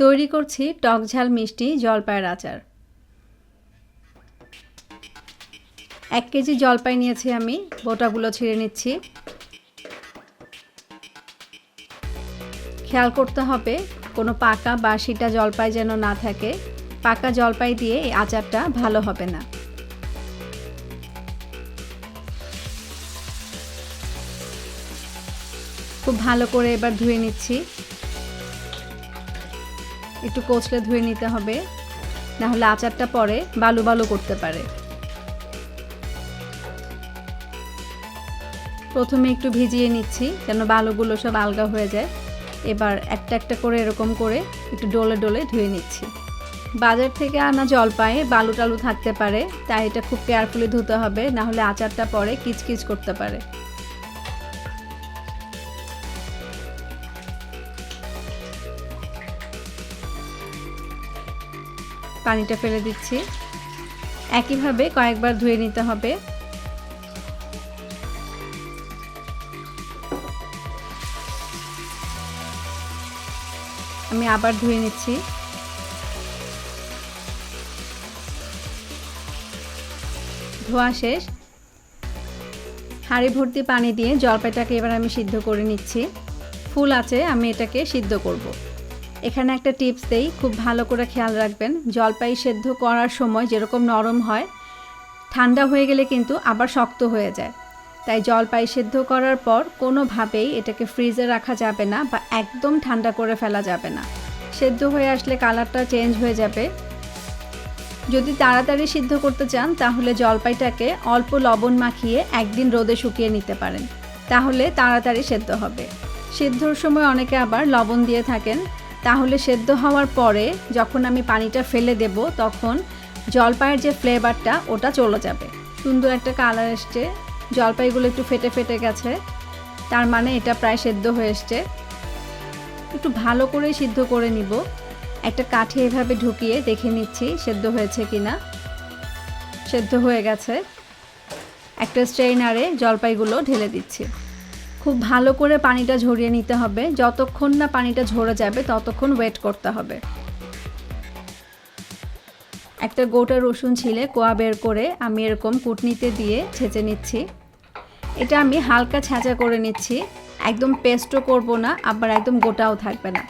তৈরি করছি টক ঝাল মিষ্টি জলপাইয়ের আচার। এক কেজি জলপাই নিয়েছি আমি, বোটাগুলো ছিঁড়ে নিচ্ছি। খেয়াল করতে হবে, কোনো পাকা বা সিটা জলপাই যেন না থাকে। পাকা জলপাই দিয়ে এই আচারটা ভালো হবে না। খুব ভালো করে এবার ধুয়ে নিচ্ছি। একটু কোচলে ধুয়ে নিতে হবে, নাহলে আচারটা পরে বালু বালু করতে পারে। প্রথমে একটু ভিজিয়ে নিচ্ছি, যেন বালুগুলো সব আলগা হয়ে যায়। এবার একটা একটা করে এরকম করে একটু ডোলে ডোলে ধুয়ে নিচ্ছি। বাজার থেকে আনা জলপায়ে বালু টালু থাকতে পারে, তাই এটা খুব কেয়ারফুলি ধুতে হবে না হলে আচারটা পরে কিচকিচ করতে পারে। পানিটা ফেলে দিচ্ছি। একইভাবে কয়েকবার ধুয়ে নিতে হবে। আমি আবার ধুয়ে নিচ্ছি। ধোয়া শেষ। হাঁড়ি ভর্তি পানি দিয়ে জলপাইটাকে এবার আমি সিদ্ধ করে নিচ্ছি। ফুল আছে, আমি এটাকে সিদ্ধ করব। এখানে একটা টিপস দেই, খুব ভালো করে খেয়াল রাখবেন। জলপাই সেদ্ধ করার সময় যেরকম নরম হয়, ঠান্ডা হয়ে গেলে কিন্তু আবার শক্ত হয়ে যায়। তাই জলপাই সেদ্ধ করার পর কোনোভাবেই এটাকে ফ্রিজে রাখা যাবে না বা একদম ঠান্ডা করে ফেলা যাবে না। সেদ্ধ হয়ে আসলে কালারটা চেঞ্জ হয়ে যাবে। যদি তাড়াতাড়ি সিদ্ধ করতে চান, তাহলে জলপাইটাকে অল্প লবণ মাখিয়ে একদিন রোদে শুকিয়ে নিতে পারেন। তাহলে তাড়াতাড়ি সেদ্ধ হবে। সিদ্ধর সময় অনেকে আবার লবণ দিয়ে থাকেন। তাহলে সেদ্ধ হওয়ার পরে যখন আমি পানিটা ফেলে দেব, তখন জলপাইয়ের যে ফ্লেভারটা ওটা চলে যাবে। সুন্দর একটা কালার এসছে। জলপাইগুলো একটু ফেটে ফেটে গেছে। তার মানে এটা প্রায় সেদ্ধ হয়ে এসছে। একটু ভালো করে সিদ্ধ করে নিব। একটা কাঠি এভাবে ঢুকিয়ে দেখে নিচ্ছি সেদ্ধ হয়েছে কি না সেদ্ধ হয়ে গেছে। একটা স্ট্রেইনারে জলপাইগুলো ঢেলে দিচ্ছি। খুব ভালো করে পানিটা ঝরিয়ে নিতে হবে। যতক্ষণ না পানিটা ঝরে যাবে, ততক্ষণ ওয়েট করতে হবে। একটা গোটা রসুন ছিলে কোয়া বের করে আমি এরকম কুটনিতে দিয়ে ছেঁচে নিচ্ছি। এটা আমি হালকা ছেঁচা করে নিচ্ছি। একদম পেস্টও করব না, আবার একদম গোটাও থাকবে না।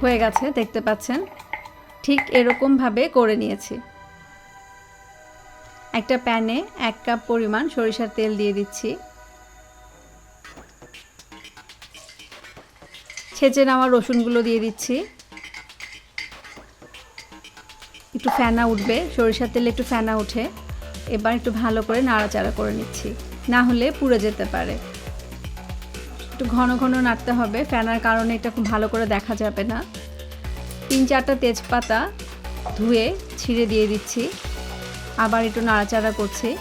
হয়ে গেছে, দেখতে পাচ্ছেন? ঠিক এরকমভাবে করে নিয়েছি। একটা প্যানে এক কাপ পরিমাণ সরিষার তেল দিয়ে দিচ্ছি। ছেঁচে নেওয়া রসুনগুলো দিয়ে দিচ্ছি। একটু ফেনা উঠবে, সরিষার তেলে একটু ফেনা উঠে। এবার একটু ভালো করে নাড়াচাড়া করে নিচ্ছি। না হলে পুড়ে যেতে পারে। একটু ঘন ঘন নাড়তে হবে ফ্যানার কারণে এটা খুব ভালো করে দেখা যাবে না। তিন চারটা তেজপাতা ধুয়ে ছিঁড়ে দিয়ে দিচ্ছি। আবার একটু নাড়াচাড়া করছি।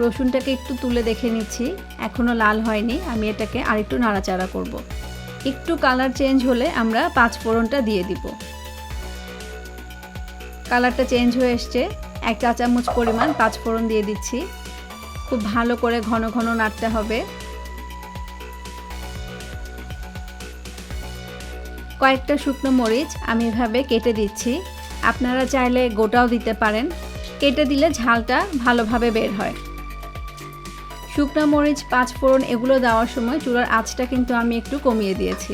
রসুনটাকে একটু তুলে দেখে নিচ্ছি। এখনও লাল হয়নি, আমি এটাকে আর একটু নাড়াচাড়া করব। একটু কালার চেঞ্জ হলে আমরা পাঁচ ফোড়নটা দিয়ে দিব। কালারটা চেঞ্জ হয়ে এসছে। এক চা চামচ পরিমাণ পাঁচ ফোড়ন দিয়ে দিচ্ছি। খুব ভালো করে ঘন ঘন নাড়তে হবে। কয়েকটা শুকনো মরিচ আমি এভাবে কেটে দিচ্ছি। আপনারা চাইলে গোটাও দিতে পারেন। কেটে দিলে ঝালটা ভালোভাবে বের হয়। শুকনো মরিচ পাঁচ ফোড়ন এগুলো দেওয়ার সময় চুলার আঁচটা কিন্তু আমি একটু কমিয়ে দিয়েছি।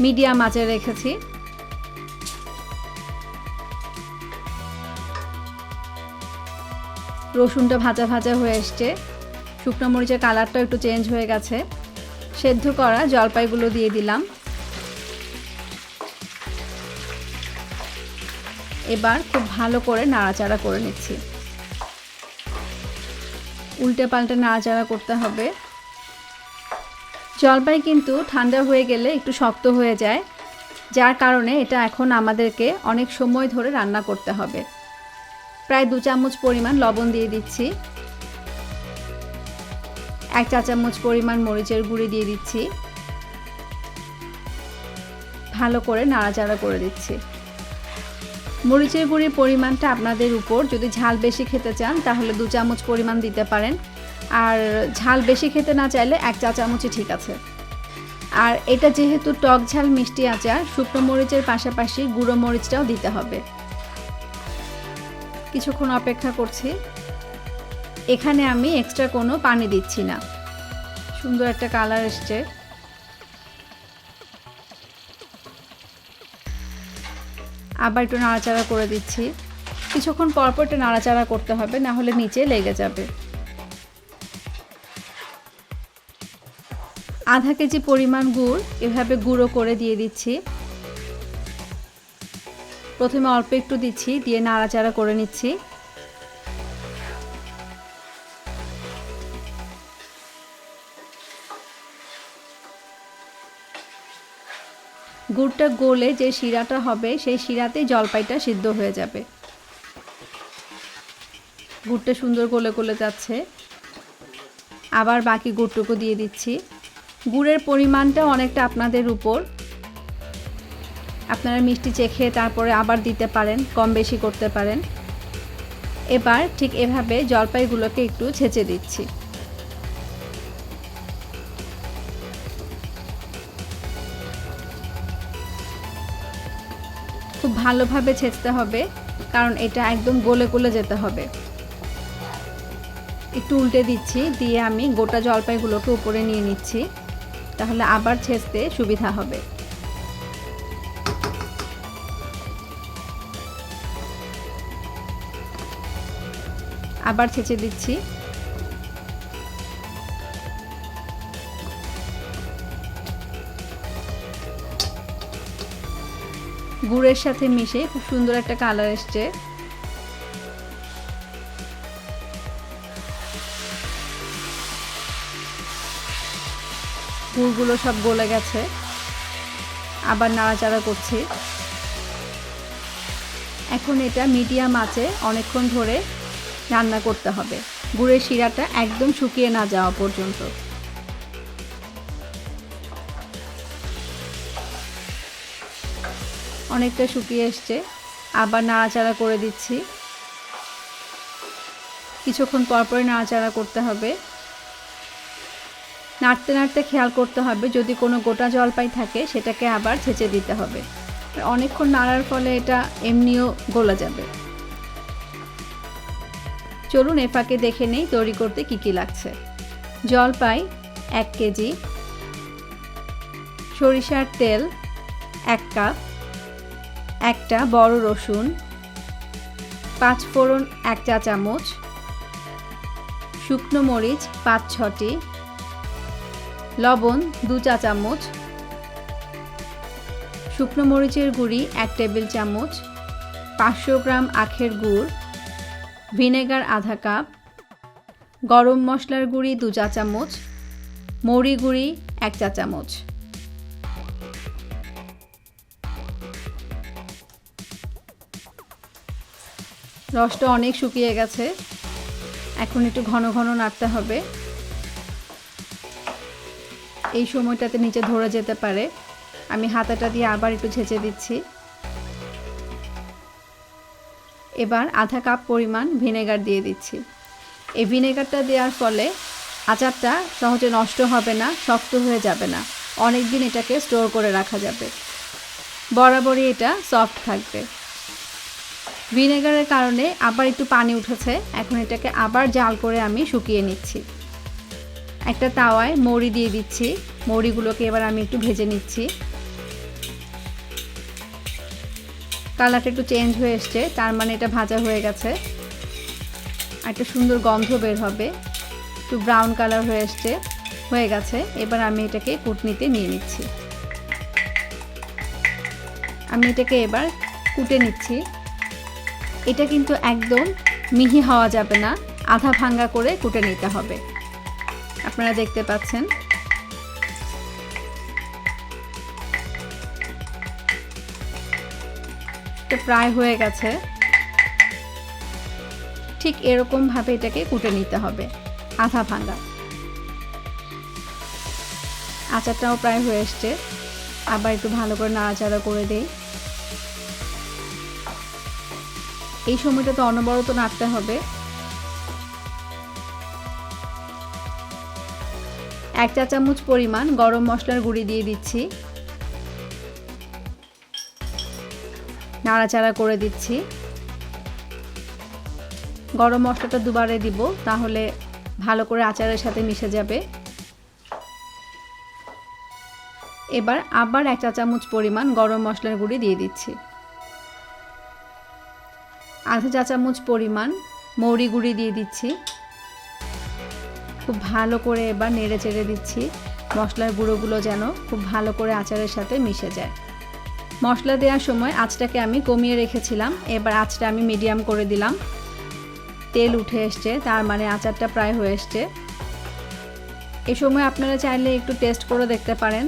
মিডিয়াম আঁচে রেখেছি। রসুনটা ভাজা ভাজা হয়ে এসছে। শুকনো মরিচের কালারটা একটু চেঞ্জ হয়ে গেছে। সেদ্ধ করা জলপাইগুলো দিয়ে দিলাম। এবার খুব ভালো করে নাড়াচাড়া করে নিচ্ছি। উল্টে পাল্টে নাড়াচাড়া করতে হবে। জলপাই কিন্তু ঠান্ডা হয়ে গেলে একটু শক্ত হয়ে যায়, যার কারণে এটা এখন আমাদেরকে অনেক সময় ধরে রান্না করতে হবে। প্রায় দু চামচ পরিমাণ লবণ দিয়ে দিচ্ছি। এক চা চামচ পরিমাণ মরিচের গুঁড়ি দিয়ে দিচ্ছি। ভালো করে নাড়াচাড়া করে দিচ্ছি। মরিচের গুঁড়ির পরিমাণটা আপনাদের উপর। যদি ঝাল বেশি খেতে চান, তাহলে দু চামচ পরিমাণ দিতে পারেন। আর ঝাল বেশি খেতে না চাইলে এক চা চামচই ঠিক আছে। আর এটা যেহেতু টক ঝাল মিষ্টি আচার, শুকনো মরিচের পাশাপাশি গুঁড়ো মরিচটাও দিতে হবে। কিছুক্ষণ অপেক্ষা করছি। এখানে আমি এক্সট্রা কোনো পানি দিচ্ছি না। সুন্দর একটা কালার এসছে। আবার একটু নাড়াচাড়া করে দিচ্ছি। কিছুক্ষণ পরপর একটু নাড়াচাড়া করতে হবে, না হলে নিচে লেগে যাবে। আধা কেজি পরিমাণ গুড় এভাবে গুঁড়ো করে দিয়ে দিচ্ছি। প্রথমে অল্প একটু দিচ্ছি, দিয়ে নাড়াচাড়া করে নিচ্ছি। গুড়টা গলে যে শিরাটা হবে, সেই শিরাতেই জলপাইটা সিদ্ধ হয়ে যাবে। গুড়টা সুন্দর গলে গলে যাচ্ছে। আবার বাকি গুড়টুকু দিয়ে দিচ্ছি। গুড়ের পরিমাণটা অনেকটা আপনাদের উপর। আপনারা মিষ্টি চেখে তারপরে আবার দিতে পারেন, কম বেশি করতে পারেন। এবার ঠিক এভাবে জলপাইগুলোকে একটু ছেঁচে দিচ্ছি। ভালোভাবে ছেঁচতে হবে, কারণ এটা একদম গলে গলে যেতে হবে। একটু উল্টে দিচ্ছি, দিয়ে আমি গোটা জলপাইগুলোকে উপরে নিয়ে নিচ্ছি, তাহলে আবার ছেঁচতে সুবিধা হবে। আবার ছেঁচে দিচ্ছি। গুড়ের সাথে মিশে খুব সুন্দর একটা কালার এসছে। গুড়গুলো সব গলে গেছে। আবার নাড়াচাড়া করছি। এখন এটা মিডিয়াম আঁচে অনেকক্ষণ ধরে রান্না করতে হবে। গুড়ের শিরাটা একদম শুকিয়ে না যাওয়া পর্যন্ত। অনেকটা শুকিয়ে এসছে। আবার নাড়াচাড়া করে দিচ্ছি। কিছুক্ষণ পরপরই নাড়াচাড়া করতে হবে। নাড়তে নাড়তে খেয়াল করতে হবে, যদি কোনো গোটা জলপাই থাকে, সেটাকে আবার ছেঁচে দিতে হবে। অনেকক্ষণ নাড়ার ফলে এটা এমনিও গলা যাবে। চলুন এফাকে দেখে নেই তৈরি করতে কি কি লাগছে। জলপাই, এক কেজি। সরিষার তেল, এক কাপ। একটা বড় রসুন, পাঁচ ফোড়ন, এক চা চামচ, শুকনো মরিচ, পাঁচ ছটি, লবণ, দু চা চামচ, শুকনো মরিচের গুঁড়ি, এক টেবিল চামচ, পাঁচশো গ্রাম আখের গুড়, ভিনেগার আধা কাপ, গরম মশলার গুঁড়ি দু চা চামচ, মৌরি গুঁড়ি এক চা চামচ। রসটা অনেক শুকিয়ে গেছে। এখন একটু ঘন ঘন নাড়তে হবে। এই সময়টাতে নিচে ধরে যেতে পারে। আমি হাতাটা দিয়ে আবার একটু ছেঁচে দিচ্ছি। এবার আধা কাপ পরিমাণ ভিনেগার দিয়ে দিচ্ছি। এই ভিনেগারটা দেওয়ার ফলে আচারটা সহজে নষ্ট হবে না, শক্ত হয়ে যাবে না। অনেক দিন এটাকে স্টোর করে রাখা যাবে। বরাবরই এটা সফট থাকবে। ভিনেগারের কারণে আবার একটু পানি উঠেছে। এখন এটাকে আবার জাল করে আমি শুকিয়ে নিচ্ছি। একটা তাওয়ায় মৌরি দিয়ে দিচ্ছি। মৌরিগুলোকে এবার আমি একটু ভেজে নিচ্ছি। কালারটা একটু চেঞ্জ হয়ে এসছে, তার মানে এটা ভাজা হয়ে গেছে। একটা সুন্দর গন্ধ বের হবে। একটু ব্রাউন কালার হয়ে এসছে, হয়ে গেছে। এবার আমি এটাকে কুটনিতে নিয়ে নিচ্ছি। আমি এটাকে এবার কুটে নিচ্ছি। এটা কিন্তু একদম মিহি হওয়া যাবে না। আধা ভাঙ্গা করে কুটে নিতে হবে। আপনারা দেখতে পাচ্ছেন। প্রায় হয়ে গেছে। ঠিক এরকমভাবে এটাকে কুটে নিতে হবে। আধা ভাঙ্গা। আচারটাও প্রায় হয়ে এসছে। আবার একটু ভালো করে নাড়াচাড়া করে দেই। এই সময়টা তো অনবরত নাড়তে হবে। এক চা চামচ পরিমাণ গরম মশলার গুঁড়ি দিয়ে দিচ্ছি। নাড়াচাড়া করে দিচ্ছি। গরম মশলাটা দুবারে দিব, তাহলে ভালো করে আচারের সাথে মিশে যাবে। এবার আবার এক চা চামচ পরিমাণ গরম মশলার গুঁড়ি দিয়ে দিচ্ছি। আধা চা চামচ পরিমাণ মৌরি গুঁড়ি দিয়ে দিচ্ছি। খুব ভালো করে এবার নেড়ে চেড়ে দিচ্ছি। মশলার গুঁড়োগুলো যেন খুব ভালো করে আচারের সাথে মিশে যায়। মশলা দেওয়ার সময় আঁচটাকে আমি কমিয়ে রেখেছিলাম। এবার আঁচটা আমি মিডিয়াম করে দিলাম। তেল উঠে এসছে, তার মানে আচারটা প্রায় হয়ে এসছে। এ সময় আপনারা চাইলে একটু টেস্ট করে দেখতে পারেন,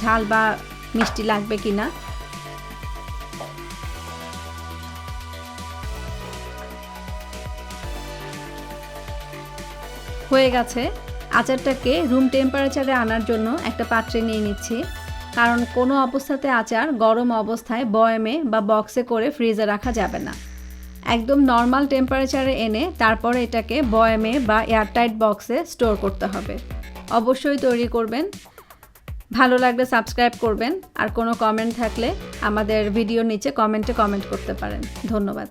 ঝাল বা মিষ্টি লাগবে কি না হয়ে গেছে। আচারটাকে রুম টেম্পারেচারে আনার জন্য একটা পাত্রে নিয়ে নিচ্ছি। কারণ কোনো অবস্থাতে আচার গরম অবস্থায় বয়মে বা বক্সে করে ফ্রিজে রাখা যাবে না। একদম নর্মাল টেম্পারেচারে এনে তারপরে এটাকে বয়মে বা এয়ারটাইট বক্সে স্টোর করতে হবে। অবশ্যই তৈরি করবেন। ভালো লাগলে সাবস্ক্রাইব করবেন। আর কোনো কমেন্ট থাকলে আমাদের ভিডিওর নিচে কমেন্টে কমেন্ট করতে পারেন। ধন্যবাদ।